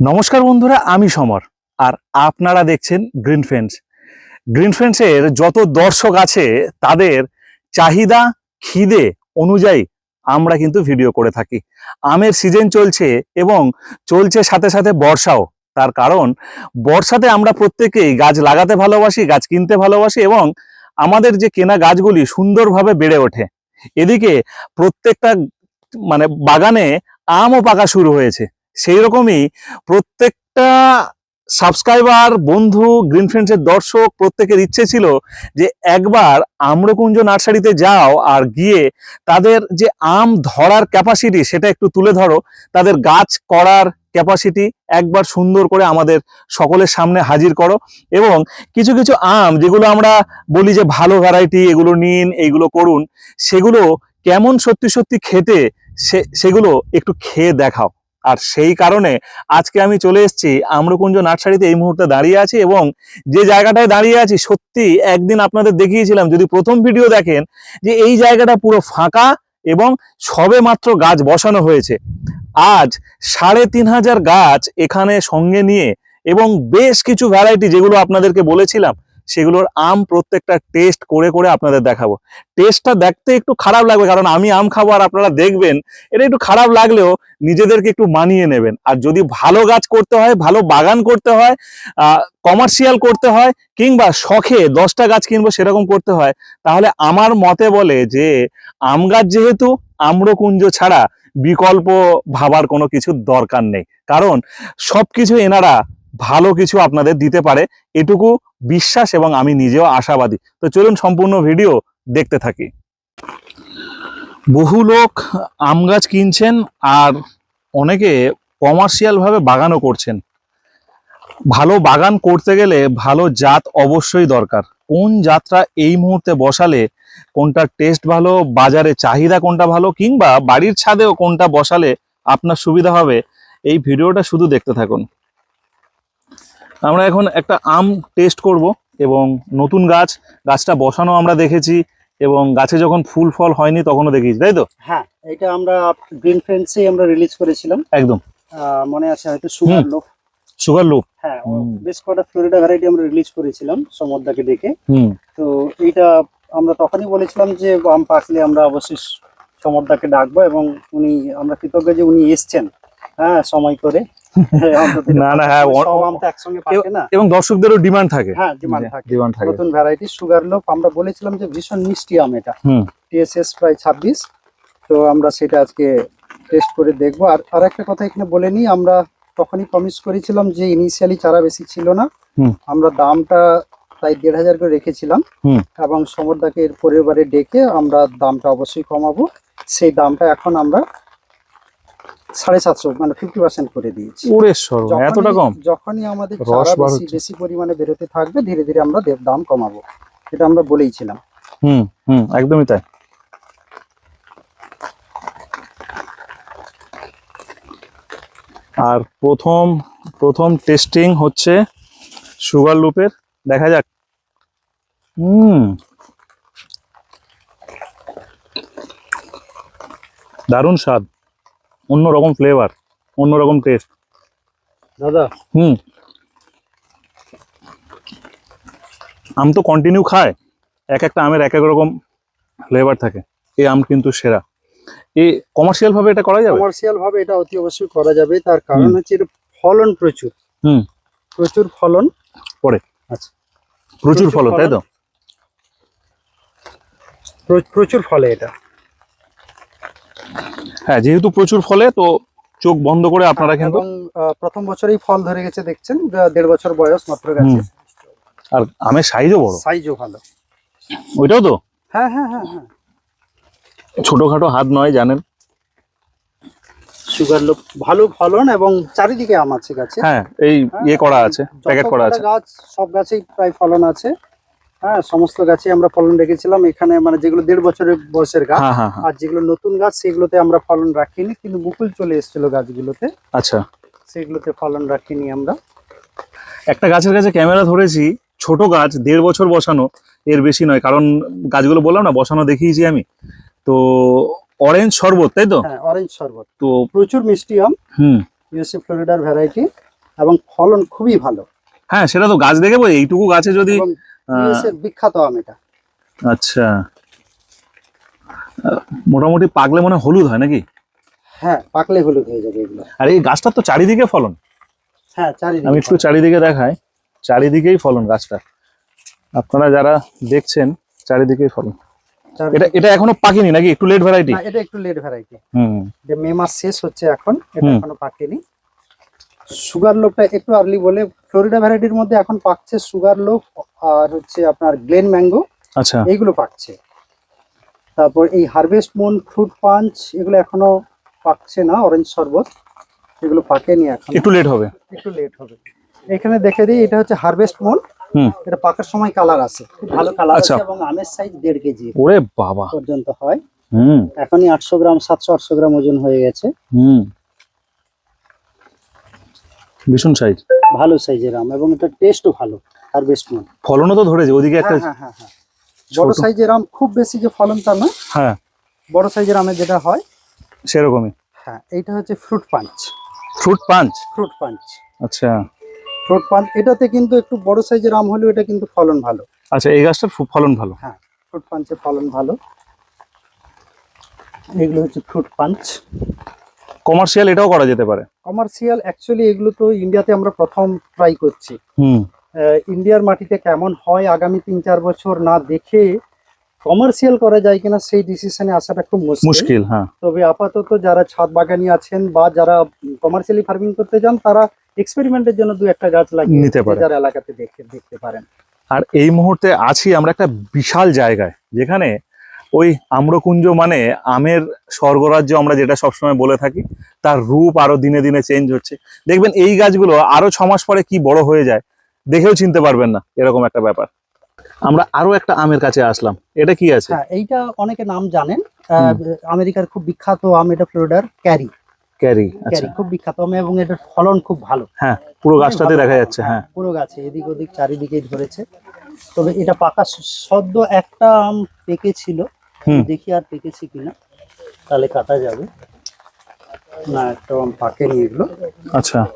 নমস্কার বন্ধুরা, আমি সমর, আর আপনারা দেখছেন গ্রিন ফ্রেন্ডস গ্রিন ফ্রেন্ডসের যত দর্শক আছে, তাদের চাহিদা, খিদে অনুযায়ী আমরা কিন্তু ভিডিও করে থাকি। আমের সিজন চলছে এবং চলছে সাথে সাথে বর্ষাও। তার কারণ, বর্ষাতে আমরা প্রত্যেকেই গাছ লাগাতে ভালোবাসি, গাছ কিনতে ভালোবাসি এবং আমাদের যে কেনা গাছগুলি সুন্দরভাবে বেড়ে ওঠে। এদিকে প্রত্যেকটা মানে বাগানে আমও পাকা শুরু হয়েছে। সেই রকমই প্রত্যেকটা সাবস্ক্রাইবার বন্ধু গ্রিন ফ্রেন্ডসের দর্শক, প্রত্যেকের ইচ্ছে ছিল যে একবার আম্রকুঞ্জ নার্সারিতে যাও আর গিয়ে তাদের যে আম ধরার ক্যাপাসিটি সেটা একটু তুলে ধরো। তাদের গাছ করার ক্যাপাসিটি একবার সুন্দর করে আমাদের সকলের সামনে হাজির করো এবং কিছু কিছু আম যেগুলো আমরা বলি যে ভালো ভ্যারাইটি এগুলো নিন এইগুলো করুন, সেগুলো কেমন সত্যি সত্যি খেতে সে, সেগুলো একটু খেয়ে দেখাও। আর সেই কারণে আজকে আমি চলে এসেছি আম্রকুঞ্জ নার্সারিতে এই মুহূর্তে দাঁড়িয়ে আছি এবং যে জায়গাটায় দাঁড়িয়ে আছি সত্যি একদিন আপনাদের দেখিয়েছিলাম, যদি প্রথম ভিডিও দেখেন যে এই জায়গাটা পুরো ফাঁকা এবং সবে মাত্র গাছ বসানো হয়েছে। আজ সাড়ে তিন হাজার গাছ এখানে সঙ্গে নিয়ে এবং বেশ কিছু ভ্যারাইটি যেগুলো আপনাদেরকে বলেছিলাম সেগুলোর আম প্রত্যেকটা টেস্ট করে করে আপনাদের দেখাবো। টেস্টটা দেখতে একটু খারাপ লাগবে, কারণ আমি আম খাব আর আপনারা দেখবেন, এটা একটু খারাপ লাগলেও নিজেদেরকে একটু মানিয়ে নেবেন। আর যদি ভালো গাছ করতে হয়, ভালো বাগান করতে হয় কমার্শিয়াল করতে হয়, কিংবা শখে দশটা গাছ কিনবো সেরকম করতে হয়, তাহলে আমার মতে বলে যে, আম গাছ যেহেতু আম্রকুঞ্জ ছাড়া বিকল্প ভাবার কোনো কিছু দরকার নেই। কারণ সবকিছু এনারা ভালো কিছু আপনাদের দিতে পারে। এটুকু বিশ্বাস এবং আমি নিজেও আশাবাদী। তো চলুন সম্পূর্ণ ভিডিও দেখতে থাকি। বহু লোক আম গাছ কিনছেন আর অনেকে কমার্শিয়াল ভাবে বাগানও করছেন। ভালো বাগান করতে গেলে ভালো জাত অবশ্যই দরকার। কোন জাতটা এই মুহূর্তে বসালে কোনটা টেস্ট ভালো, বাজারে চাহিদা কোনটা ভালো কিংবা বাড়ির ছাদেও কোনটা বসালে আপনার সুবিধা হবে, এই ভিডিওটা শুধু দেখতে থাকুন। আমরা এখন একটা আম টেস্ট করব এবং নতুন গাছ গাছটা বসানো আমরা দেখেছি এবং গাছে যখন ফুল ফল হয়নি তখনও দেখেছি তাই তো? হ্যাঁ এটা আমরা গ্রিন ফ্রেন্ডসে আমরা রিলিজ করেছিলাম। একদম। মনে আছে হয়তো সুগার। লোক সুগার লুপ হ্যাঁ বেশ কটা ফ্লোরিডা ভ্যারাইটি আমরা রিলিজ করেছিলাম সমরদাকে ডেকে তো এইটা আমরা তখনই বলেছিলাম যে আম পাকলে আমরা অবশ্যই সমরদাকে ডাকবো এবং উনি আমরা কৃতজ্ঞ যে উনি এসছেন। হ্যাঁ সময় করে। অন্তত না, না, হ্যাঁ, না। এবং দর্শকদেরও ডিমান্ড থাকে। হ্যাঁ ডিমান্ড থাকে। ডিমান্ড থাকে। নতুন ভ্যারাইটি সুগার লোক আমরা বলেছিলাম যে ভীষণ মিষ্টি আম এটা। টিএসএস প্রায় ছাব্বিশ। তো আমরা সেটা আজকে টেস্ট করে দেখব। আর আর একটা কথা এখানে বলে নিই আমরা তখনই প্রমিস করেছিলাম যে ইনিশিয়ালি চারা বেশি ছিল না। আমরা দামটা প্রায় দেড় হাজার করে রেখেছিলাম। এবং সমরদাকে এর পরের বারে ডেকে আমরা দামটা অবশ্যই কমাবো। সেই দামটা এখন আমরা সাড়ে সাতশো মানে ফিফটি পার্সেন্ট করে দিয়েছি। ওরে সর্ব এতটা কম? যখনই আমাদের চারা বেশি বেশি পরিমাণে বেরোতে থাকবে ধীরে ধীরে আমরা দাম কমাবো। এটা আমরা বলেইছিলাম। হুম হুম একদমই তাই। আর প্রথম প্রথম টেস্টিং হচ্ছে সুগার লুপের দেখা যাক। হুম। দারুণ স্বাদ। অন্যরকম ফ্লেভার অন্যরকম টেস্ট দাদা। হুম। আম তো কন্টিনিউ খায় এক একটা আমের এক এক রকম ফ্লেভার থাকে। এই আম কিন্তু সেরা। এই কমার্শিয়াল ভাবে এটা করা যাবে? কমার্শিয়াল ভাবে এটা অতি অবশ্যই করা যাবে তার কারণ হচ্ছে এর ফলন প্রচুর। হুম। প্রচুর ফলন। পড়ে আচ্ছা। প্রচুর ফলন তাই তো? প্র- প্রচুর ফলে এটা। হ্যাঁ যেহেতু প্রচুর ফলে তো চোখ বন্ধ করে আপনারা কিন্তু এবং প্রথম বছরেই ফল ধরে গেছে দেখছেন দেড় বছর বয়স মাত্র গেছে। আর আমের সাইজও বড়? সাইজও ভালো। ওইটাও তো? হ্যাঁ হ্যাঁ হ্যাঁ হ্যাঁ। ছোটখাটো হাত নয় জানেন। সুগার লোক ভালো ফলন এবং চারিদিকে আম আছে গাছে। হ্যাঁ এই ইয়ে করা আছে প্যাকেট করা আছে। গাছ সব গাছেই প্রায় ফলন আছে। হ্যাঁ সমস্ত গাছে আমরা ফলন রেখেছিলাম। এখানে মানে যেগুলো দেড় বছরের বয়সের গাছ হ্যাঁ হ্যাঁ হ্যাঁ। আর যেগুলো নতুন গাছ সেগুলোতে আমরা ফলন রাখিনি কিন্তু মুকুল চলে এসেছিল গাছগুলোতে। আচ্ছা। সেগুলোতে ফলন রাখিনি আমরা। একটা গাছের কাছে ক্যামেরা ধরেছি ছোট গাছ দেড় বছর বসানো এর বেশি নয় কারণ গাছগুলো বললাম না বসানো দেখিয়েছি আমি। তো অরেঞ্জ শরবত তাই তো? হ্যাঁ অরেঞ্জ শরবত। তো প্রচুর মিষ্টি আম হুম। ইউএসএ ফ্লোরিডার ভ্যারাইটি এবং ফলন খুবই ভালো। হ্যাঁ সেটা তো গাছ দেখে এইটুকু গাছে যদি বিখ্যাত আম এটা। আচ্ছা। মোটামুটি পাকলে মনে হলুদ হয় নাকি? হ্যাঁ পাকলে হলুদ হয়ে যাবে এগুলো। আর এই গাছটার তো চারিদিকে ফলন। হ্যাঁ চারিদিকে আমি একটু চারিদিকে দেখাই। চারিদিকেই ফলন গাছটা। আপনারা যারা দেখছেন চারিদিকেই ফলন। এটা এটা এখনও পাকেনি নাকি? একটু লেট ভ্যারাইটি এটা একটু লেট ভ্যারাইটি হুম। যে মে মাস শেষ হচ্ছে এখন এটা এখনও পাকেনি। সুগার লোকটা একটু আর্লি বলে ফ্লোরিডা ভ্যারাইটির মধ্যে এখন পাকছে সুগার লোক আর হচ্ছে আপনার গ্লেন ম্যাঙ্গো। আচ্ছা। এইগুলো পাকছে তারপর এই হারভেস্ট মুন ফ্রুট পাঞ্চ এগুলো এখনও পাকছে না অরেঞ্জ শরবত। এগুলো পাকেনি এখন। একটু লেট হবে। একটু লেট হবে। এখানে দেখে দিই এটা হচ্ছে হারভেস্ট মুন। হুম। এটা পাকার সময় কালার আছে। খুব ভালো কালার আচ্ছা। আছে এবং আমের সাইজ দেড় কেজি ওরে বাবা। পর্যন্ত হয়। হুম। এখনই আটশো গ্রাম সাতশো আটশো গ্রাম ওজন হয়ে গেছে। হুম। ভীষণ সাইজ ভালো সাইজের আম এবং এটা টেস্টও ভালো হারভেস্ট মুন ফলনও তো ধরেছে ওদিকে একটা হ্যাঁ হ্যাঁ হ্যাঁ হ্যাঁ। বড় সাইজের আম খুব বেশি যে ফলন তা না। হ্যাঁ। বড় সাইজের আমের যেটা হয় সেরকমই। হ্যাঁ এইটা হচ্ছে fruit punch fruit punch fruit punch আচ্ছা। ফ্রুট পাঞ্চ এটাতে কিন্তু একটু বড় সাইজের আম হলেও এটা কিন্তু ফলন ভালো। আচ্ছা এই গাছটার ফলন ভালো? হ্যাঁ ফ্রুট পাঞ্চের ফলন ভালো। এগুলো হচ্ছে ফ্রুট পাঞ্চ কমার্শিয়াল এটাও করা যেতে পারে? কমার্শিয়াল অ্যাকচুয়ালি এগুলো তো ইন্ডিয়াতে আমরা প্রথম ট্রাই করছি। হুম। ইন্ডিয়ার মাটিতে কেমন হয় আগামী তিন চার বছর না দেখে কমার্শিয়াল করা যায় কিনা সেই ডিসিশনে আসাটা খুব মুশকিল। হ্যাঁ। তবে আপাতত যারা ছাদ বাগানি আছেন বা যারা কমার্শিয়ালি ফার্মিং করতে যান তারা এক্সপেরিমেন্টের জন্য দু একটা গাছ লাগিয়ে নিতে পারে। যারা এলাকাতে দেখতে দেখতে পারেন। আর এই মুহূর্তে আছি আমরা একটা বিশাল জায়গায় যেখানে ওই আম্রকুঞ্জ মানে আমের স্বর্গরাজ্য আমরা যেটা সবসময় বলে থাকি তার রূপ আরও দিনে দিনে চেঞ্জ হচ্ছে। দেখবেন এই গাছগুলো আরও ছ মাস পরে কি বড় হয়ে যায় দেখেও চিনতে পারবেন না এরকম একটা ব্যাপার। আমরা আরও একটা আমের কাছে আসলাম এটা কি আছে? হ্যাঁ এইটা অনেকে নাম জানেন আমেরিকার খুব বিখ্যাত আম এটা ফ্লোরিডার ক্যারি। ক্যারি আচ্ছা। ক্যারি খুব বিখ্যাত আম এবং এটার ফলন খুব ভালো। হ্যাঁ পুরো গাছটাতে দেখা যাচ্ছে হ্যাঁ। পুরো গাছে এদিক ওদিক চারিদিকেই ধরেছে। তবে এটা পাকা সদ্য একটা আম পেকেছিল। দেখি আর পেকেছে কিনা তাহলে কাটা যাবে। না একটা আম পাকেনি এগুলো। আচ্ছা।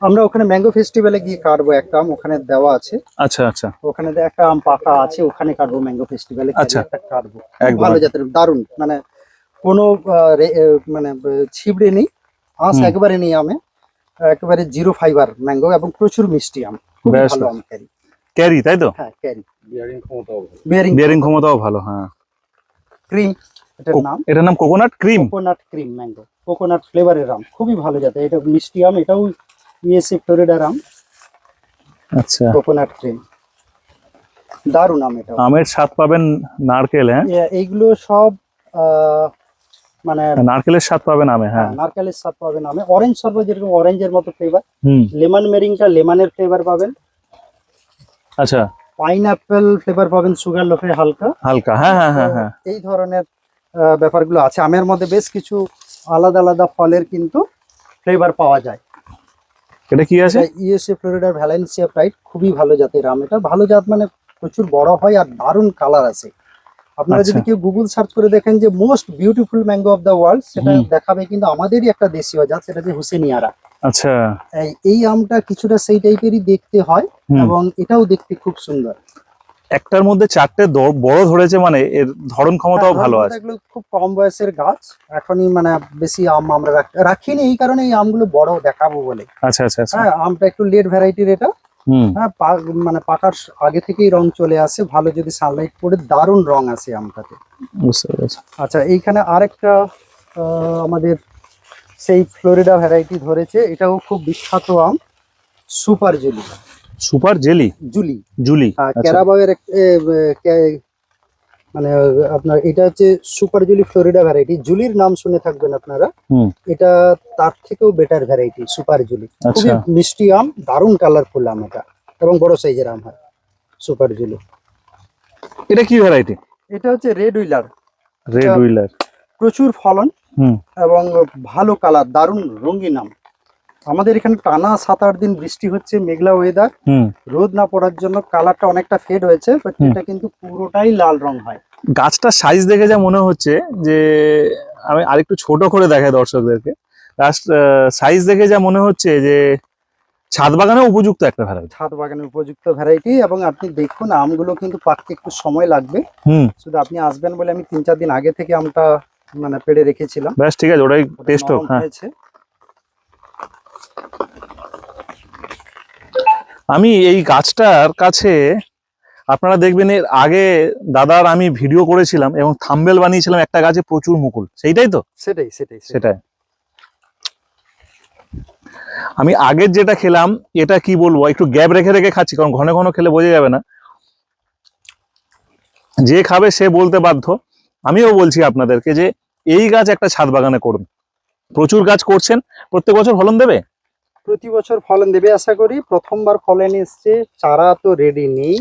আমরা ওখানে ম্যাঙ্গো ফেস্টিভ্যালে গিয়ে কাটবো একটা আম ওখানে দেওয়া আছে। আচ্ছা আচ্ছা। ওখানে একটা আম পাকা আছে ওখানে কাটবো ম্যাঙ্গো ফেস্টিভ্যালে। আচ্ছা। একটা কাটবো। ভালো জাতের দারুণ। মানে কোনো আহ, রে- মানে ছিবড়ে নেই। আঁশ। একেবারে নেই আমে। একেবারে জিরো ফাইবার ম্যাঙ্গো এবং প্রচুর মিষ্টি আম। খুব ভালো আম ক্যারি। ক্যারি তাই তো? হ্যাঁ ক্যারি। বিয়ারিং ক্ষমতাও বিয়ারিং ক্ষমতাও ভালো হ্যাঁ। ক্রিম এটার নাম? এটার নাম coconut cream coconut cream mango coconut ফ্লেভারের আম খুবই ভালো যাতে এটা মিষ্টি আম এটাও ইউএসএ ফ্লোরিডার আম। আচ্ছা। কোকোনাট ক্রিম দারুণ আম এটা আমের স্বাদ পাবেন নারকেল হ্যাঁ? এইগুলো সব মানে নারকেলের স্বাদ পাবেন আমে হ্যাঁ। নারকেলের স্বাদ পাবেন আমে। অরেঞ্জ শরবত যেরকম অরেঞ্জের মতো ফ্লেভার লেমন মেরিংটা লেমনের ফ্লেভার পাবেন। আচ্ছা। পাইনঅ্যাপেল ফ্লেভার পাবেন সুগার লোফে হালকা। হালকা হ্যাঁ হ্যাঁ হ্যাঁ হ্যাঁ। এই ধরনের ব্যাপারগুলো আছে। আমের মধ্যে বেশ কিছু আলাদা আলাদা ফলের কিন্তু ফ্লেভার পাওয়া যায়। এটা কি আছে? ইউএসএ ফ্লোরিডার ভ্যালেন্সিয়া প্রাইড খুবই ভালো জাতের আম। এটা ভালো জাত মানে প্রচুর বড় হয় আর দারুণ কালার আছে। আপনারা যদি আচ্ছা। কেউ গুগল সার্চ করে দেখেন যে most beautiful mango of the world সেটা দেখাবে কিন্তু আমাদেরই একটা দেশীয় জাত সেটা যে হুসেনিয়ারা। আচ্ছা। এই- আমটা কিছুটা সেই টাইপেরই দেখতে হয় এবং এটাও দেখতে খুব সুন্দর। একটার মধ্যে চারটে বড় ধরেছে মানে এর ধরন ক্ষমতাও হ্যাঁ, ভালো আছে। এগুলো খুব কম বয়সের গাছ এখনই মানে বেশি আম আমরা রাখ- রাখিনি এই কারণে এই আমগুলো বড় দেখাবো বলে। আচ্ছা আচ্ছা আচ্ছা। হ্যাঁ আমটা একটু লেট ভ্যারাইটির এটা। হ্যাঁ মানে পাকার আগে থেকেই রং চলে আসে ভালো যদি সানলাইট পড়ে দারুণ রং আসে আমটাতে। আচ্ছা এইখানে আরেকটা আমাদের সেই ফ্লোরিডা ভ্যারাইটি ধরেছে এটাও খুব বিখ্যাত আম super jelly super jelly. Julie Julie আচ্ছা। ক্যারাবাওয়ের কে- মানে আপনার এটা হচ্ছে সুপার জুলি ফ্লোরিডা ভ্যারাইটি জুলির নাম শুনে থাকবেন আপনারা। এটা তার থেকেও বেটার ভ্যারাইটি সুপার জুলি। খুবই আচ্ছা মিষ্টি আম দারুণ কালারফুল আম এটা। এবং বড় সাইজের আম হয় সুপার জুলি। এটা কি ভ্যারাইটি এটা হচ্ছে রেড উইলার রেড উইলার প্রচুর ফলন এবং ভালো কালার দারুণ রঙিন আম। আমাদের এখানে টানা সাত আট দিন বৃষ্টি হচ্ছে মেঘলা ওয়েদার রোদ না পড়ার জন্য কালারটা অনেকটা ফেড হয়েছে বাট এটা কিন্তু পুরোটাই লাল রং হয়। গাছটার সাইজ দেখে যা মনে হচ্ছে যে আমি আরেকটু ছোট করে দেখাই দর্শকদেরকে। সাইজ দেখে যা মনে হচ্ছে যে ছাদ বাগানে উপযুক্ত একটা ভ্যারাইটি ছাদ বাগানে উপযুক্ত ভ্যারাইটি এবং আপনি দেখুন আমগুলো কিন্তু পাকতে একটু সময় লাগবে। হুম। শুধু আপনি আসবেন বলে আমি তিন চার দিন আগে থেকে আমটা মানে পেড়ে রেখেছিলাম। ব্যাস ঠিক আছে ওটাই টেস্ট হোক হ্যাঁ। হয়েছে। আমি এই গাছটার কাছে আপনারা দেখবেন এর আগে দাদার আমি ভিডিও করেছিলাম এবং থাম্বেল বানিয়েছিলাম একটা গাছে প্রচুর মুকুল। সেইটাই তো? সেটাই সেটাই সেটাই। আমি আগের যেটা খেলাম এটা কি বলব? একটু গ্যাপ রেখে রেখে খাচ্ছি কারণ ঘন ঘন খেলে বোঝা যাবে না। যে খাবে সে বলতে বাধ্য। আমিও বলছি আপনাদেরকে যে এই গাছ একটা ছাদ বাগানে করুন। প্রচুর গাছ করছেন। প্রত্যেক বছর ফলন দেবে? প্রতি বছর ফলন দেবে আশা করি। প্রথমবার ফলন এসছে চারা তো রেডি নেই।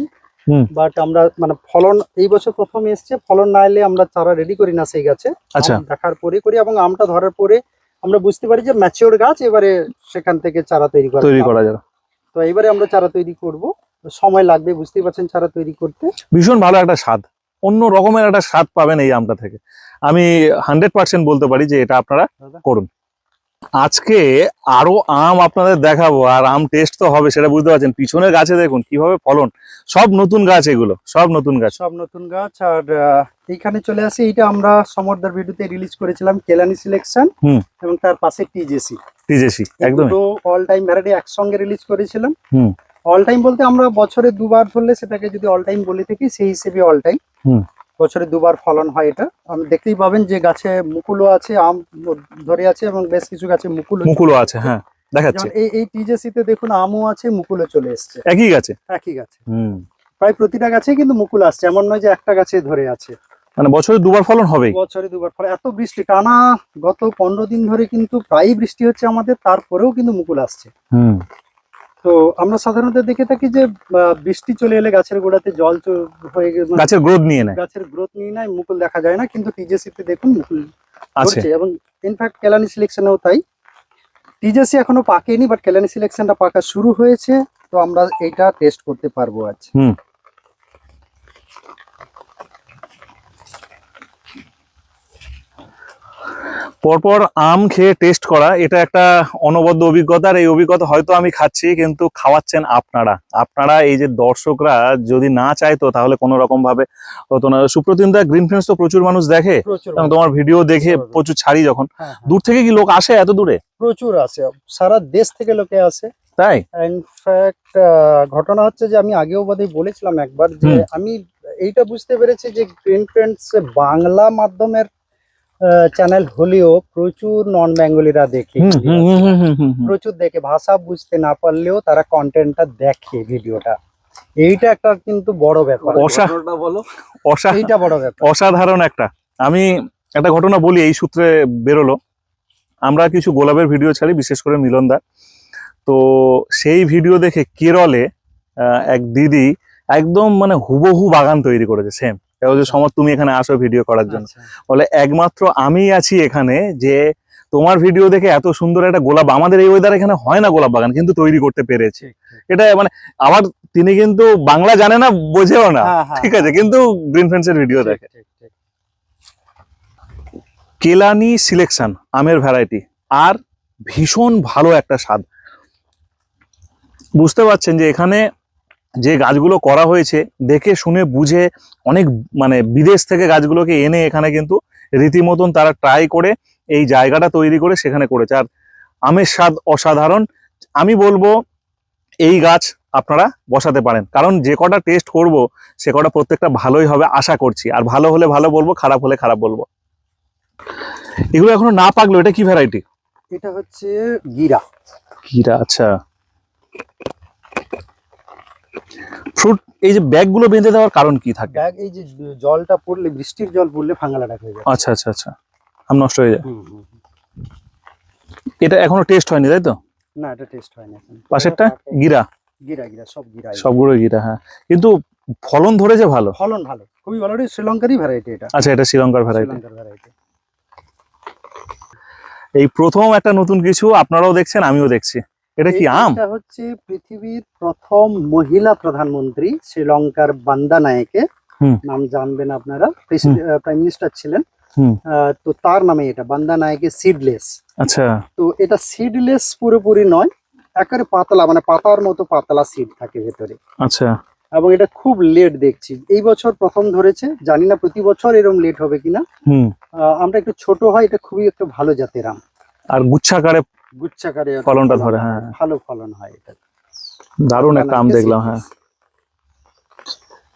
বাট আমরা মানে ফলন এই বছর প্রথম এসছে ফলন না এলে আমরা চারা রেডি করি না সেই গাছে। আচ্ছা। দেখার পরে করি এবং আমটা ধরার পরে আমরা বুঝতে পারি যে ম্যাচিওর গাছ এবারে সেখান থেকে চারা তৈরি করা তৈরি করা যাবে। তো এবারে আমরা চারা তৈরি করব। সময় লাগবে বুঝতেই পারছেন চারা তৈরি করতে। ভীষণ ভালো একটা স্বাদ। অন্য রকমের একটা স্বাদ পাবেন এই আমটা থেকে। আমি হান্ড্রেড পার্সেন্ট বলতে পারি যে এটা আপনারা করুন। আজকে আরও আম আপনাদের দেখাবো আর আম টেস্ট তো হবে সেটা বুঝতে পারছেন। পিছনের গাছে দেখুন কীভাবে ফলন। সব নতুন গাছ এগুলো সব নতুন গাছ। সব নতুন গাছ আর এইখানে চলে আসি। এটা আমরা সমরদার ভিডিওতে রিলিজ করেছিলাম কেলানি সিলেকশন এবং তার পাশে টিজেসি টিজেসি একদম অল টাইম ভ্যারাইটি একসঙ্গে রিলিজ করেছিলাম। হুম। অল টাইম বলতে আমরা বছরে দুবার ধরলে সেটাকে যদি অল টাইম বলে থাকি সেই হিসেবে অল টাইম হুম। বছরে দুবার ফলন হয় এটা। আপনি দেখতেই পাবেন যে গাছে মুকুলও আছে আম ধরে আছে এবং বেশ কিছু গাছে মুকুল মুকুলও আছে হ্যাঁ দেখাচ্ছে। এই এই টিজেসিতে দেখুন আমও আছে মুকুলও চলে এসছে। একই গাছে? একই গাছে। হুম। প্রায় প্রতিটা গাছে কিন্তু মুকুল আসছে এমন নয় যে একটা গাছে ধরে আছে। মানে বছরে দুবার ফলন হবেই? বছরে দুবার ফলে এত বৃষ্টি টানা গত পনেরো দিন ধরে কিন্তু প্রায়ই বৃষ্টি হচ্ছে আমাদের তারপরেও কিন্তু মুকুল আসছে। হুম। তো আমরা সাধারণত দেখে থাকি যে বৃষ্টি চলে এলে গাছের গোড়াতে জল হয়ে গে- মানে গাছের গ্রোথ নিয়ে নেয়। গাছের গ্রোথ নিয়ে নেয় মুকুল দেখা যায় না কিন্তু টিজেসি তে দেখুন মুকুল আছে। এবং ইনফ্যাক্ট কেলানি সিলেকশনেও তাই। টিজেসি এখনও পাকেনি বাট কেলানি সিলেকশনটা পাকা শুরু হয়েছে তো আমরা এটা টেস্ট করতে পারব আজ। হুম। পরপর আম খেয়ে টেস্ট করা এটা একটা অনবদ্য অভিজ্ঞতা। আর এই অভিজ্ঞতা হয়তো আমি খাচ্ছি কিন্তু খাওয়াচ্ছেন আপনারা। আপনারা এই যে দর্শকরা যদি না চাইতো তাহলে কোনো রকম ভাবে হতো না। সুপ্রতিম দা গ্রিন ফ্রেন্ডস তো প্রচুর মানুষ দেখে। এবং তোমার ভিডিও দেখে প্রচুর। প্রচুর ছাড়ি যখন। হ্যাঁ, হ্যাঁ। দূর থেকে কি লোক আসে এত দূরে? প্রচুর আসে। সারা দেশ থেকে লোকে আসে। তাই? ইনফ্যাক্ট ঘটনা হচ্ছে যে আমি আগেও বোধহয় বলেছিলাম একবার যে আমি এইটা বুঝতে পেরেছি যে গ্রিন ফ্রেন্ডস বাংলা মাধ্যমের চ্যানেল হলেও প্রচুর নন বেঙ্গলিরা দেখে। প্রচুর দেখে ভাষা বুঝতে না পারলেও তারা কন্টেন্টটা দেখে ভিডিওটা এইটা একটা কিন্তু বড় ব্যাপার। এইটা বড় ব্যাপার। অসাধারণ একটা। আমি একটা ঘটনা বলি এই সূত্রে বেরোলো। আমরা কিছু গোলাপের ভিডিও ছাড়ি বিশেষ করে মিলনদা তো সেই ভিডিও দেখে কেরলে আহ, এক দিদি একদম মানে হুবহু বাগান তৈরি করেছে সেম যে সমর তুমি এখানে আসো ভিডিও করার জন্য আচ্ছা। বলে একমাত্র আমি আছি এখানে যে তোমার ভিডিও দেখে এত সুন্দর একটা গোলাপ আমাদের এই ওয়েদার এখানে হয় না গোলাপ বাগান কিন্তু তৈরি করতে পেরেছে। এটা মানে আবার তিনি কিন্তু বাংলা জানে না বোঝেও না হ্যাঁ, হ্যাঁ, ঠিক আছে কিন্তু গ্রিন ফ্রেন্ডস এর ভিডিও দেখে। কেলানি সিলেকশন আমের ভ্যারাইটি আর ভীষণ ভালো একটা স্বাদ বুঝতে পারছেন যে এখানে যে গাছগুলো করা হয়েছে দেখে শুনে বুঝে অনেক মানে বিদেশ থেকে গাছগুলোকে এনে এখানে কিন্তু রীতিমতন তারা ট্রাই করে এই জায়গাটা তৈরি করে সেখানে করেছে। আর আমের স্বাদ অসাধারণ। আমি বলব এই গাছ আপনারা বসাতে পারেন। কারণ যে কটা টেস্ট করব সে কটা প্রত্যেকটা ভালোই হবে আশা করছি। আর ভালো হলে ভালো বলব খারাপ হলে খারাপ বলব। এগুলো এখনও না পাকলো এটা কি ভ্যারাইটি এটা হচ্ছে গিরা। গিরা আচ্ছা। ফ্রুট এই যে ব্যাগগুলো বেঁধে দেওয়ার কারণ কি থাকে? ব্যাগ এই যে জলটা পড়লে বৃষ্টির জল পড়লে ফাঙ্গালাটা হয়ে যায়। আচ্ছা আচ্ছা আচ্ছা। আম নষ্ট হয়ে যায়। এটা এখনও টেস্ট হয়নি তাই তো? না এটা টেস্ট হয় না এখন। পাশেরটা? গিরা। গিরা গিরা সব গিরা। সবগুলো গিরা হ্যাঁ। কিন্তু ফলন ধরেছে ভালো। ফলন ভালো। খুবই ভালো। শ্রীলঙ্কারই ভ্যারাইটি এটা। আচ্ছা এটা শ্রীলঙ্কার ভ্যারাইটি শ্রীলঙ্কার ভ্যারাইটি এই প্রথম একটা নতুন কিছু আপনারাও দেখছেন আমিও দেখছি। এটা কি আম? এটা হচ্ছে পৃথিবীর প্রথম মহিলা প্রধানমন্ত্রী শ্রীলঙ্কার বান্দা নায়কে। নাম জানবেন আপনারা। প্রাইম মিনিস্টার ছিলেন। তো তার নামে এটা বান্দা নায়কে সিডলেস আচ্ছা। তো এটা সিডলেস পুরোপুরি নয় একেবারে পাতলা মানে পাতার মতো পাতলা সিড থাকে ভেতরে। আচ্ছা। এবং এটা খুব লেট দেখছি। এই বছর প্রথম ধরেছে জানি না প্রতি বছর এরকম লেট হবে কিনা। আমরা একটু ছোট হয় এটা খুবই একটা ভালো জাতের আম। আর গুচ্ছাকারে গুচ্ছাকারে ফলনটা ফলন ধরে, হয়। ভালো ফলন হয় এটা। দারুণ একটা আম দেখলাম হ্যাঁ।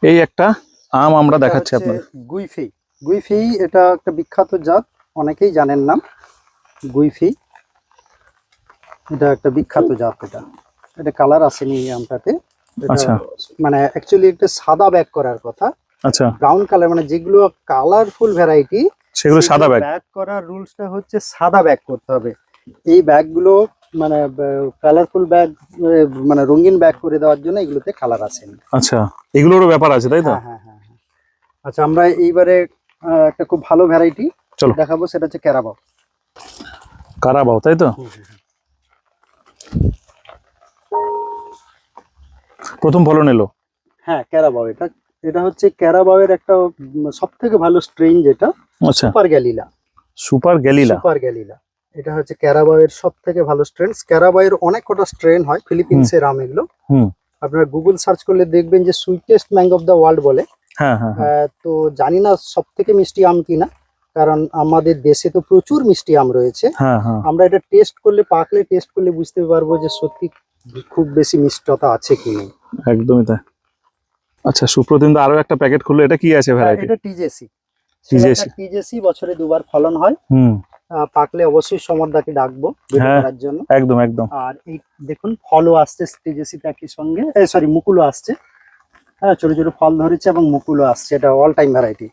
এই একটা আম আমরা দেখাচ্ছি আপনাদের গুইফি। গুইফি এটা একটা বিখ্যাত জাত অনেকেই জানেন নাম। গুইফি। এটা একটা বিখ্যাত জাত এটা। এটা কালার আসেনি এই আমটাতে। আচ্ছা। মানে অ্যাকচুয়ালি একটা সাদা ব্যাগ করার কথা। আচ্ছা। ব্রাউন কালার মানে যেগুলো কালারফুল ভ্যারাইটি সেগুলো সাদা ব্যাগ। ব্যাগ করার রুলসটা হচ্ছে সাদা ব্যাগ করতে হবে। এই ব্যাগগুলো মানে কালারফুল ব্যাগ মানে রঙিন ব্যাগ করে দেওয়ার জন্য এগুলোতে কালার আছে। আচ্ছা এগুলোরও ব্যাপার আছে তাই তো? হ্যাঁ হ্যাঁ হ্যাঁ হ্যাঁ। আচ্ছা আমরা এইবারে একটা খুব ভালো ভ্যারাইটি চলো। দেখাবো সেটা হচ্ছে ক্যারাবাও কারাবাও তাই তো? প্রথম ফলন এলো? হ্যাঁ ক্যারাবাও এটা এটা হচ্ছে ক্যারাবাওয়ের একটা সব থেকে ভালো স্ট্রেন যেটা আচ্ছা। সুপার গ্যালিলা সুপার গ্যালিলা সুপার গ্যালিলা এটা হচ্ছে ক্যারাবাওয়ের সব থেকে ভালো স্ট্রেন ক্যারাবাওয়ের অনেক কটা স্ট্রেন হয় ফিলিপিন্সের আম এগুলো হুম। আপনারা গুগল সার্চ করলে দেখবেন যে sweetest mango of the world বলে। হ্যাঁ হ্যাঁ হ্যাঁ। তো জানি না সব থেকে মিষ্টি আম কিনা কারণ আমাদের দেশে তো প্রচুর মিষ্টি আম রয়েছে। আমরা এটা টেস্ট করলে পাকলে টেস্ট করলে বুঝতে পারব যে সত্যি খুব বেশি মিষ্টতা আছে কি নেই। একদমই তাই। আচ্ছা সুপ্রতিম আরও একটা প্যাকেট খুললো। এটা কি আছে ভ্যারাইটি এটা টিজেসি টিজেসি বছরে দুবার ফলন হয়। হুম। পাকলে অবশ্যই সমরদাকে ডাকবো হ্যাঁ। করার জন্য। একদম একদম। আর এই দেখুন ফলও আসছে টিজেসি একই সঙ্গে। সরি মুকুলও আসছে। হ্যাঁ ছোট ছোট ফল ধরেছে এবং মুকুলও আসছে। এটা অল টাইম ভ্যারাইটি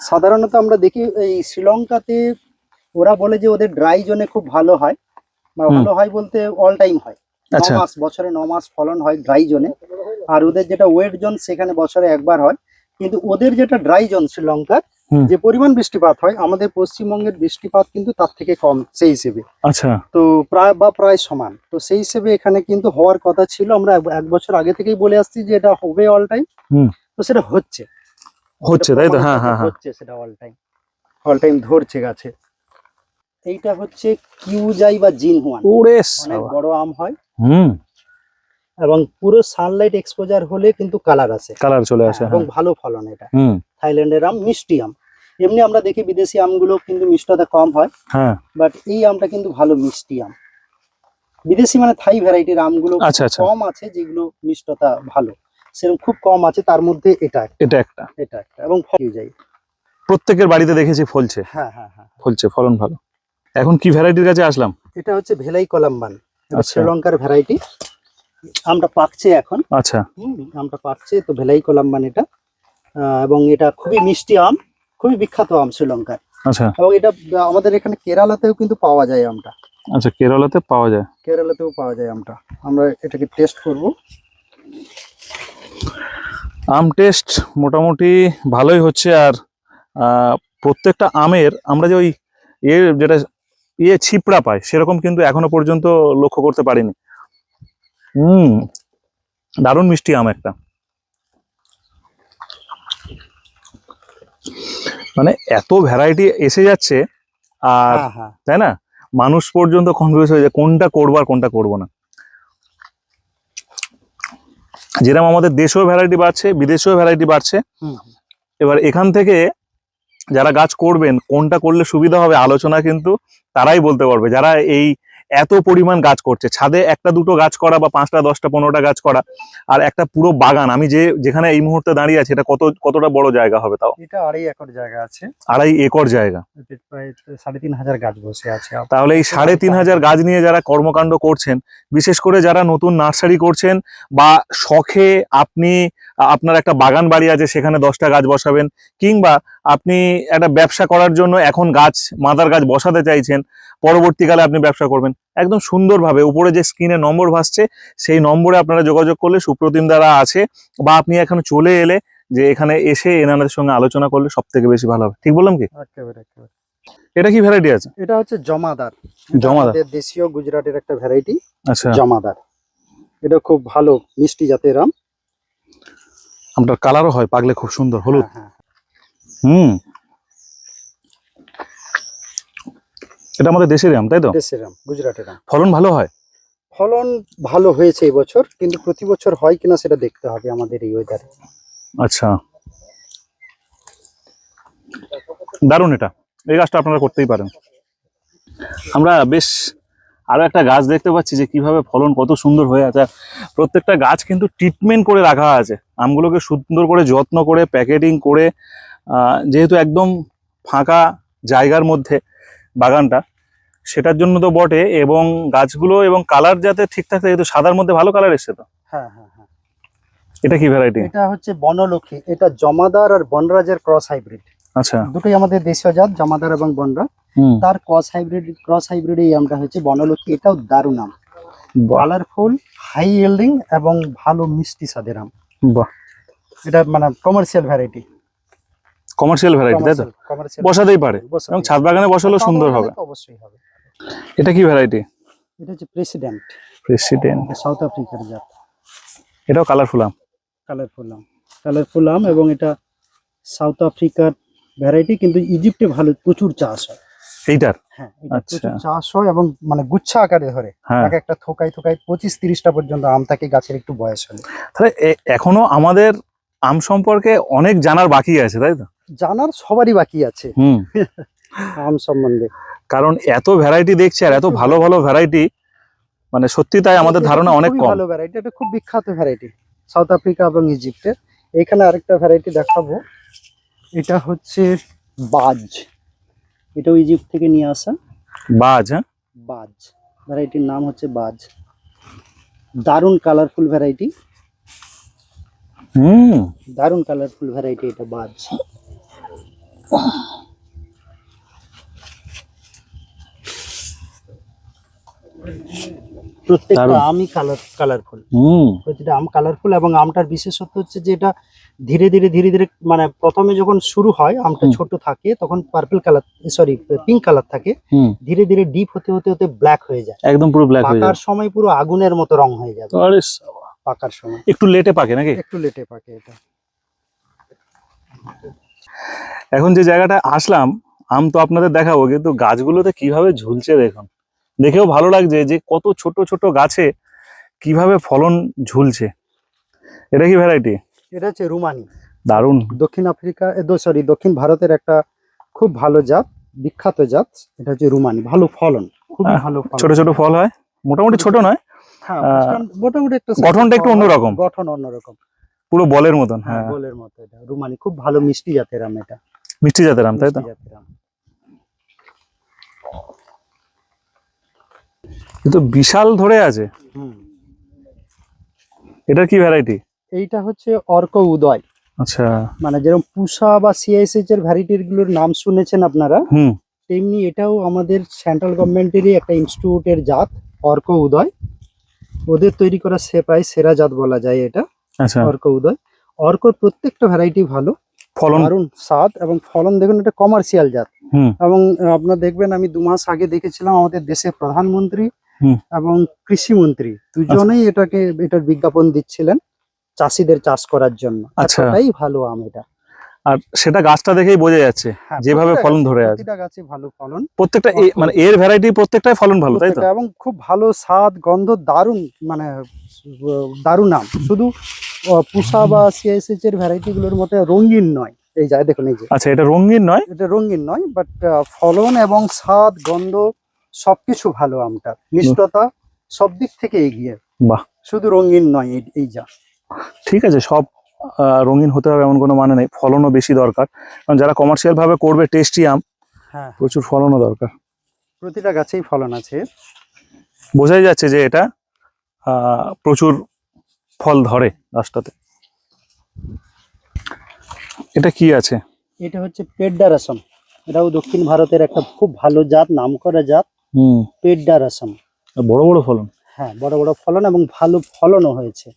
সাধারণত আমরা দেখি এই শ্রীলঙ্কাতে ওরা বলে যে ওদের ড্রাই জোনে খুব ভালো হয়। বা ভালো হয় বলতে অল টাইম হয়। ন আচ্ছা। মাস বছরে ন মাস ফলন হয় ড্রাই জোনে আর ওদের যেটা ওয়েট জোন সেখানে বছরে একবার হয়। কিন্তু ওদের যেটা ড্রাই জোন শ্রীলঙ্কার। যে পরিমাণ বৃষ্টিপাত হয় আমাদের পশ্চিমবঙ্গের বৃষ্টিপাত কিন্তু তার থেকে কম সেই হিসেবে। আচ্ছা। তো প্রায় বা প্রায় সমান। তো সেই হিসেবে এখানে কিন্তু হওয়ার কথা ছিল আমরা এক- বছর আগে থেকেই বলে আসছি যে এটা হবে অল টাইম হুম। তো সেটা হচ্ছে। হচ্ছে তাই তো? হ্যাঁ হ্যাঁ হচ্ছে সেটা অল টাইম অল টাইম ধরছে গাছে। এইটা হচ্ছে কিউজাই বা জিনহুয়ান ওরে অনেক বড় আম হয়। হুম। এবং পুরো সানলাইট এক্সপোজার হলে কিন্তু কালার আসে। কালার চলে আসে এবং হ্যাঁ। ভালো ফলন এটা। থাইল্যান্ডের আম মিষ্টি আম। এমনি আমরা দেখি বিদেশি আমগুলো কিন্তু মিষ্টতা কম হয়। হ্যাঁ। বাট এই আমটা কিন্তু ভালো মিষ্টি আম। বিদেশি মানে থাই ভ্যারাইটির আমগুলো আচ্ছা আচ্ছা। কম আছে যেগুলো মিষ্টতা ভালো। সেরকম খুব কম আছে তার মধ্যে এটা এটা একটা। এটা একটা এবং ফল যাই প্রত্যেকের বাড়িতে দেখেছি ফলছে। হ্যাঁ হ্যাঁ হ্যাঁ। ফলছে ফলন ভালো। এখন কি ভ্যারাইটির কাছে আসলাম? এটা হচ্ছে ভেলাই কলাম্বান। আচ্ছা। শ্রীলঙ্কার ভ্যারাইটি। আমটা পাকছে এখন। আচ্ছা। হুম, আমটা পাকছে তো ভেলাই কলাম্বান এটা। আহ, এবং এটা খুবই মিষ্টি আম খুবই বিখ্যাত আম শ্রীলঙ্কার। আচ্ছা। এবং এটা আমাদের এখানে কেরালাতেও কিন্তু পাওয়া যায় আমটা। আচ্ছা কেরালাতে পাওয়া যায়? কেরালাতেও পাওয়া যায় আমটা। আমরা এটাকে টেস্ট করব। আম টেস্ট মোটামুটি ভালোই হচ্ছে আর প্রত্যেকটা আমের আমরা যে ওই ইয়ে যেটা ইয়ে ছিপড়া পাই সেরকম কিন্তু এখনও পর্যন্ত লক্ষ্য করতে পারিনি। হুম দারুণ মিষ্টি আম একটা। মানে এত ভ্যারাইটি এসে যাচ্ছে আর হ্যাঁ হ্যাঁ। তাই না? মানুষ পর্যন্ত কনফিউজ হয়ে যায় কোনটা করব আর কোনটা করব না। যেরকম আমাদের দেশেও ভ্যারাইটি বাড়ছে বিদেশেও ভ্যারাইটি বাড়ছে। এবার এখান থেকে যারা গাছ করবেন কোনটা করলে সুবিধা হবে আলোচনা কিন্তু তারাই বলতে পারবে। যারা এই এত পরিমাণ গাছ করছে। ছাদে একটা দুটো গাছ করা বা পাঁচটা দশটা পনেরোটা গাছ করা আর একটা পুরো বাগান। আমি যে যেখানে এই মুহূর্তে দাঁড়িয়ে আছি এটা কত কতটা বড় জায়গা হবে তাও? এটা আড়াই একর জায়গা আছে। আড়াই একর জায়গা। প্রায় সাড়ে তিন হাজার গাছ বসে আছে। তাহলে এই সাড়ে তিন হাজার গাছ নিয়ে যারা কর্মকাণ্ড করছেন বিশেষ করে যারা নতুন নার্সারি করছেন বা শখে আপনি আপনার একটা বাগান বাড়ি আছে সেখানে দশটা গাছ বসাবেন কিংবা আপনি একটা ব্যবসা করার জন্য এখন গাছ মাদার গাছ বসাতে চাইছেন পরবর্তীকালে আপনি ব্যবসা করবেন। একদম সুন্দরভাবে উপরে যে স্ক্রিনে নম্বর ভাসছে সেই নম্বরে আপনারা যোগাযোগ করলে সুপ্রতিম দ্বারা আছে বা আপনি এখন চলে এলে যে এখানে এসে এনাদের সঙ্গে আলোচনা করলে সব থেকে বেশি ভালো হবে। ঠিক বললাম কি? এটা কি ভ্যারাইটি আছে? এটা হচ্ছে জমাদার। জমাদার। দেশীয় গুজরাটের একটা ভ্যারাইটি আচ্ছা। জমাদার। এটা খুব ভালো মিষ্টি জাতের আম। আপনার কালারও হয় পাগলে খুব সুন্দর হলুদ। হ্যাঁ, হ্যাঁ। হুম। এটা আমাদের দেশের আম তাই তো? দেশের আম গুজরাটের আম ফলন ভালো হয়? ফলন ভালো হয়েছে এবছর কিন্তু প্রতি বছর হয় কিনা সেটা দেখতে হবে আমাদের এই ওয়েদারে আচ্ছা। দারুণ এটা। এই গাছটা আপনারা করতেই পারেন। আমরা বেশ আরও একটা গাছ দেখতে পাচ্ছি যে কীভাবে ফলন কত সুন্দর হয়ে আছে। প্রত্যেকটা গাছ কিন্তু ট্রিটমেন্ট করে রাখা আছে। আমগুলোকে সুন্দর করে যত্ন করে প্যাকেটিং করে যেহেতু একদম ফাঁকা জায়গার মধ্যে বাগানটা সেটার জন্য তো বটে এবং গাছগুলো এবং কালার যাতে ঠিকঠাক থাকে সাদার মধ্যে ভালো কালার এসছে তো। হ্যাঁ হ্যাঁ হ্যাঁ। এটা কি ভ্যারাইটি এটা হচ্ছে বনলক্ষ্মী এটা জমাদার আর বনরাজের ক্রস হাইব্রিড আচ্ছা। দুটোই আমাদের দেশীয় জাত জমাদার এবং বনরাজ তার ক্রস হাইব্রিড ক্রস হাইব্রিড এই আমটা হচ্ছে বনলক্ষ্মী এটাও দারুণ আম। কালারফুল হাই ইয়েল্ডিং এবং ভালো মিষ্টি স্বাদের আম। বাহ। এটা মানে কমার্শিয়াল ভ্যারাইটি কমার্শিয়াল ভ্যারাইটি তাই তো? বসাতেই পারে। এবং ছাদ বাগানে বসালেও সুন্দর হবে। অবশ্যই হবে। এটা কি ভ্যারাইটি এটা হচ্ছে প্রেসিডেন্ট প্রেসিডেন্ট সাউথ আফ্রিকার জাত। এটাও কালারফুল আম? কালারফুল আম। কালারফুল আম এবং এটা সাউথ আফ্রিকার ভ্যারাইটি কিন্তু ইজিপ্টে ভালো প্রচুর চাষ হয়। এইটার? হ্যাঁ আচ্ছা। চাষ হয় এবং মানে গুচ্ছা আকারে ধরে। হ্যাঁ। এক একটা থোকায় থোকায় পঁচিশ তিরিশটা পর্যন্ত আম থাকে গাছের একটু বয়স হলে। তাহলে এখনও আমাদের আম সম্পর্কে অনেক জানার বাকি আছে তাই তো? জানার সবারই বাকি আছে। আম সম্বন্ধে। কারণ এত ভ্যারাইটি দেখছি আর এত ভালো ভালো ভ্যারাইটি মানে সত্যি তাই আমাদের ধারণা অনেক কম। ভালো ভ্যারাইটি এটা খুব বিখ্যাত ভ্যারাইটি সাউথ আফ্রিকা এবং ইজিপ্টের এখানে আরেকটা ভ্যারাইটি দেখাবো। এটা হচ্ছে বাজ। এটাও ইজিপ্ট থেকে নিয়ে আসা। বাজ হ্যাঁ? বাজ। ভ্যারাইটির নাম হচ্ছে বাজ। দারুণ কালারফুল ভ্যারাইটি হুম। দারুণ কালারফুল ভ্যারাইটি এটা বাজ। প্রত্যেকটা আমই কালার কালারফুল হুম। প্রতিটা আম কালারফুল এবং আমটার বিশেষত্ব হচ্ছে যে এটা ধীরে ধীরে ধীরে ধীরে মানে প্রথমে যখন শুরু হয় আমটা ছোট থাকে তখন purple colour sorry pink colour থাকে। হুম। ধীরে ধীরে ডিপ হতে হতে হতে ব্ল্যাক হয়ে যায়। একদম পুরো ব্ল্যাক হয়ে পাকার সময় পুরো আগুনের মতো রং হয়ে যাবে। আরে পাকার সময়। একটু লেটে পাকে নাকি? একটু লেটে পাকে এটা। এখন যে জায়গাটা আসলাম আম তো আপনাদের দেখাবো কিন্তু গাছগুলোতে কীভাবে ঝুলছে দেখুন। দেখেও ভালো লাগছে যে কত ছোট ছোট গাছে কীভাবে ফলন ঝুলছে। এটা কি ভ্যারাইটি এটা হচ্ছে রুমানি। দারুণ। দক্ষিণ আফ্রিকা সরি দক্ষিণ ভারতের একটা খুব ভালো জাত বিখ্যাত জাত এটা হচ্ছে রুমানি। ভালো ফলন খুবই ভালো ছোট ছোট ফল হয়? মোটামুটি ছোট নয়। হ্যাঁ মোটামুটি একটা গঠনটা একটু অন্যরকম। গঠন অন্যরকম। পুরো বলের মতন হ্যাঁ বলের গোলের মতো এটা। রুমানি খুব ভালো মিষ্টি জাতের আম এটা। মিষ্টি জাতের আম তাই তো? কিন্তু বিশাল ধরে আছে। এটা কি ভ্যারাইটি এইটা হচ্ছে অর্ক উদয়। আচ্ছা। মানে যেরকম পুষা বা সিআইএসএইচ এর ভ্যারাইটিরগুলোর নাম শুনেছেন আপনারা হুম। তেমনি এটাও আমাদের সেন্ট্রাল গভর্নমেন্টেরই একটা ইনস্টিটিউটের জাত অর্ক উদয়। ওদের তৈরি করা সে প্রায় সেরা জাত বলা যায় এটা আচ্ছা। অর্ক উদয়। অর্কর প্রত্যেকটা ভ্যারাইটি ভালো। ফলন দারুণ স্বাদ এবং ফলন দেখুন এটা কমার্শিয়াল জাত। এবং আপনার দেখবেন আমি দু মাস আগে দেখেছিলাম আমাদের দেশের প্রধানমন্ত্রী এবং কৃষি মন্ত্রী দুজনেই এটাকে এটার বিজ্ঞাপন দিচ্ছিলেন চাষিদের চাষ করার জন্য। আচ্ছা। এতটাই ভালো আম এটা। আর সেটা গাছটা দেখেই বোঝা যাচ্ছে হ্যাঁ, যেভাবে ফলন ধরে আছে। প্রতিটা গাছে ভালো ফলন প্রত্যেকটা মানে এর ভ্যারাইটি প্রত্যেকটাই ফলন ভালো তাই তো? এবং খুব ভালো স্বাদ গন্ধ দারুণ মানে দারুণ আম। শুধু পুষা বা সিআইএসএইচ এর ভ্যারাইটি গুলোর মতো রঙিন নয়। এই যায় দেখুন এই যে। আচ্ছা এটা রঙিন নয়? এটা রঙিন নয় বাট ফলন এবং স্বাদ গন্ধ সবকিছু ভালো আমটা মিষ্টতা সব দিক থেকে এগিয়ে। বাহ। শুধু রঙিন নয় এই- যা। ঠিক আছে সব রঙিন হতে হবে এমন কোনো মানে নেই। ফলনও বেশি দরকার। কারণ যারা কমার্শিয়াল ভাবে করবে টেস্টি আম হ্যাঁ। প্রচুর ফলনও দরকার। প্রতিটা গাছেই ফলন আছে। বোঝাই যাচ্ছে যে এটা প্রচুর ফল ধরে গাছটাতে। এটা কি আছে? এটা হচ্ছে পেড্ডা রসম এটাও দক্ষিণ ভারতের একটা খুব ভালো জাত নামকরা জাত হুম। পেড্ডা রসম বড় বড় ফলন? হ্যাঁ বড় বড় ফলন এবং ভালো ফলনও হয়েছে।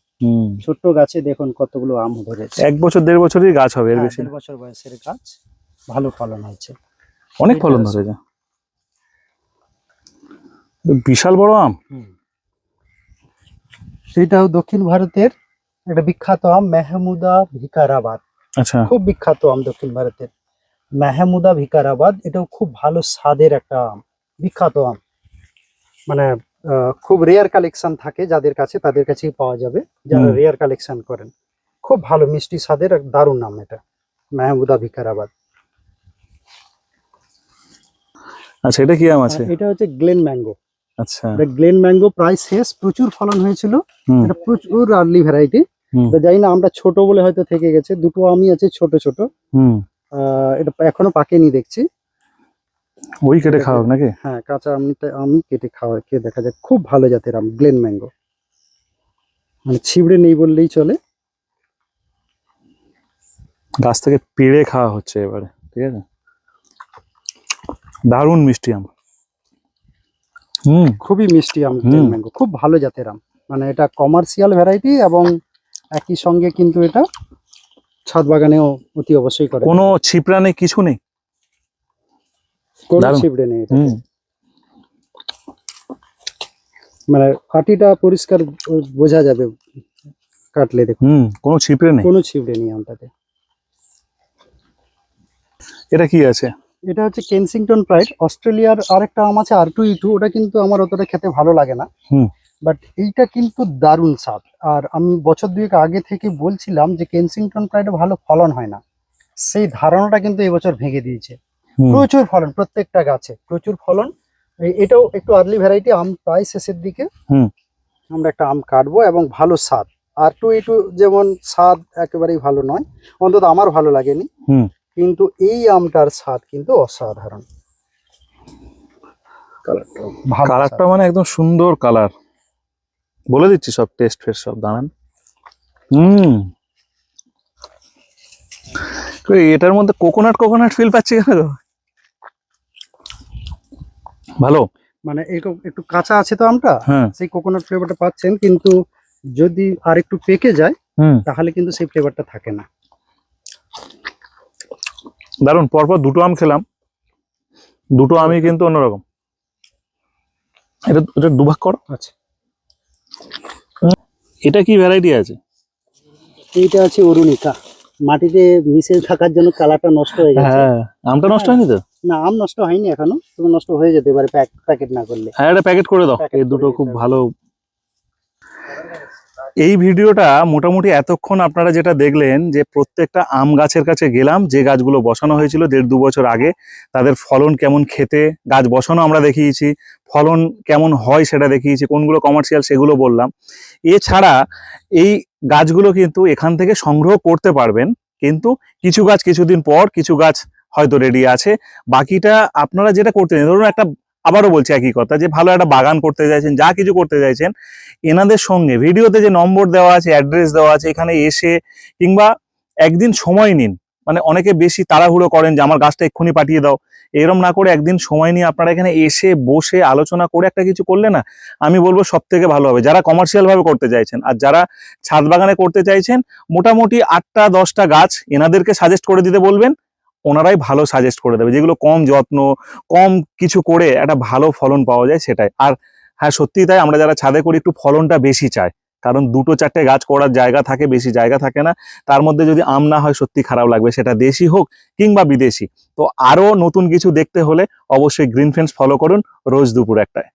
ছোট্ট গাছে দেখুন কতগুলো আম ধরেছে। এক বছর দেড় বছরই গাছ হবে এর হ্যাঁ, বেশি। দেড় বছর বয়সের গাছ। ভালো ফলন হয়েছে। অনেক ফলন আছে। ধরে যা বিশাল বড় আম। সেটাও দক্ষিণ ভারতের একটা বিখ্যাত আম মেহমুদা ভিকারাবাদ। আচ্ছা। খুব বিখ্যাত আম দক্ষিণ ভারতের। মেহমুদা ভিকারাবাদ এটাও খুব ভালো স্বাদের একটা আম। বিখ্যাত আম। মানে খুব রেয়ার কালেকশন থাকে যাদের কাছে তাদের কাছেই পাওয়া যাবে যারা রেয়ার কালেকশন করেন। খুব ভালো মিষ্টি স্বাদের দারুণ নাম এটা মেহমুদা ভিকারাবাদ। আচ্ছা এটা কি আম আছে? এটা হচ্ছে গ্লেন ম্যাঙ্গো। আচ্ছা। এটা গ্লেন ম্যাঙ্গো প্রায় শেষ প্রচুর ফলন হয়েছিল। এটা প্রচুর আর্লি ভ্যারাইটি তো জানি না আমরা ছোট বলে হয়তো থেকে গেছে দুটো আমি আছে ছোট ছোট। এটা এখনও পাকেনি দেখছি। ওই কেটে খাওয়া নাকি? হ্যাঁ কাঁচা আমটা আমি কেটে খাওয়া কে দেখা যায় খুব ভালো জাতের আম গ্লেন ম্যাঙ্গো। মানে ছিবড়ে নেই বললেই চলে। গাছ থেকে পেড়ে খাওয়া হচ্ছে এবারে ঠিক আছে? দারুণ মিষ্টি আম। হুম। খুবই মিষ্টি আম গ্লেন ম্যাঙ্গো। খুব ভালো জাতের আম। মানে এটা কমার্শিয়াল ভ্যারাইটি এবং একই সঙ্গে কিন্তু এটা ছাদ বাগানেও অতি অবশ্যই করে। কোনো ছিপড়া নেই কিছু নেই? কোনো। ছিবড়ে নেই এটা মানে কাটিটা পরিষ্কার বোঝা যাবে কাটলে দেখুন। হুম কোনো ছিপড়ে নেই। কোনো ছিবড়ে নেই আমটাতে। এটা কি আছে? এটা হচ্ছে কেনসিংটন প্রাইড। অস্ট্রেলিয়ার আরেকটা আম আছে আর টু ই টু। ওটা কিন্তু আমার অতটা খেতে ভালো লাগে না। হুম। বাট এইটা কিন্তু দারুণ স্বাদ। আর আমি বছর দুয়েক আগে থেকে বলছিলাম যে কেনসিংটন প্রাইডে ভালো ফলন হয় না। সেই ধারণাটা কিন্তু এবছর ভেঙে দিয়েছে। প্রচুর ফলন প্রত্যেকটা গাছে প্রচুর ফলন। এটাও একটু আর্লি ভ্যারাইটি আম প্রায় শেষের দিকে। হুম। আমরা একটা আম কাটবো এবং ভালো স্বাদ। আর টু টু যেমন স্বাদ একেবারেই ভালো নয় অন্তত আমার ভালো লাগেনি। হুম। কিন্তু এই আমটার স্বাদ কিন্তু অসাধারণ। কালারটা মানে একদম সুন্দর কালার বলে দিচ্ছি সব টেস্ট ফেস্ট সব দাঁড়ান। হুম। এটার মধ্যে কোকোনাট কোকোনাট ফিল পাচ্ছি কেন? ভালো? মানে এরকম একটু কাঁচা আছে তো আমটা হ্যাঁ। সেই কোকোনাট ফ্লেভারটা পাচ্ছেন কিন্তু যদি আর একটু পেকে যায় তাহলে কিন্তু সেই ফ্লেভারটা থাকে না। দারুণ পরপর দুটো আম খেলাম। দুটো আমি কিন্তু অন্যরকম। এটা এটা দুভাগ করো। আচ্ছা। এটা কি ভ্যারাইটি আছে? এইটা আছে অরুণিকা মাটিতে মিশে থাকার জন্য কালারটা নষ্ট হয়ে গেছে। হ্যাঁ আমটা নষ্ট হয়নি তো? না আম নষ্ট হয়নি এখনও তবে নষ্ট হয়ে যেতে পারে প্যাক প্যাকেট না করলে। হ্যাঁ এটা প্যাকেট করে দাও। এই দুটো খুব ভালো। এই ভিডিওটা মোটামুটি এতক্ষণ আপনারা যেটা দেখলেন যে প্রত্যেকটা আম গাছের কাছে গেলাম যে গাছগুলো বসানো হয়েছিল দেড় দু বছর আগে তাদের ফলন কেমন খেতে গাছ বসানো আমরা দেখিয়েছি ফলন কেমন হয় সেটা দেখিয়েছি কোনগুলো কমার্শিয়াল সেগুলো বললাম। এছাড়া এই গাছগুলো কিন্তু এখান থেকে সংগ্রহ করতে পারবেন কিন্তু কিছু গাছ কিছুদিন পর কিছু গাছ হয়তো রেডি আছে। বাকিটা আপনারা যেটা করতে চান ধরুন একটা, আবারও বলছি একই কথা, যে ভালো একটা বাগান করতে চাইছেন, যা কিছু করতে চাইছেন, এনাদের সঙ্গে ভিডিওতে যে নম্বর দেওয়া আছে অ্যাড্রেস দেওয়া আছে, এখানে এসে কিংবা একদিন সময় নিন মানে অনেকে বেশি তাড়াহুড়ো করেন যে, আমার গাছটা এক্ষুনি পাঠিয়ে দাও। এরম না করে একদিন সময় নিয়ে আপনারা এখানে এসে বসে আলোচনা করে একটা কিছু করলে না, আমি বলব সব থেকে ভালো হবে। যারা কমার্শিয়াল ভাবে করতে চাইছেন, আর যারা ছাদ বাগানে করতে চাইছেন, মোটামুটি আটটা দশটা গাছ এনাদেরকে সাজেস্ট করে দিতে বলবেন। ওনারাই ভালো সাজেস্ট করে দেবে। যেগুলো কম যত্ন, কম কিছু করে একটা ভালো ফলন পাওয়া যায় সেটাই। আর হ্যাঁ সত্যিই তাই আমরা যারা ছাদে করি একটু ফলনটা বেশি চাই। কারণ দুটো চারটে গাছ করার জায়গা থাকে, বেশি জায়গা থাকে না। তার মধ্যে যদি আম না হয় সত্যি খারাপ লাগবে। সেটা দেশি হোক কিংবা বিদেশি। তো আরও নতুন কিছু দেখতে হলে অবশ্যই গ্রিন ফেন্স ফলো করুন। রোজ দুপুর একটায়।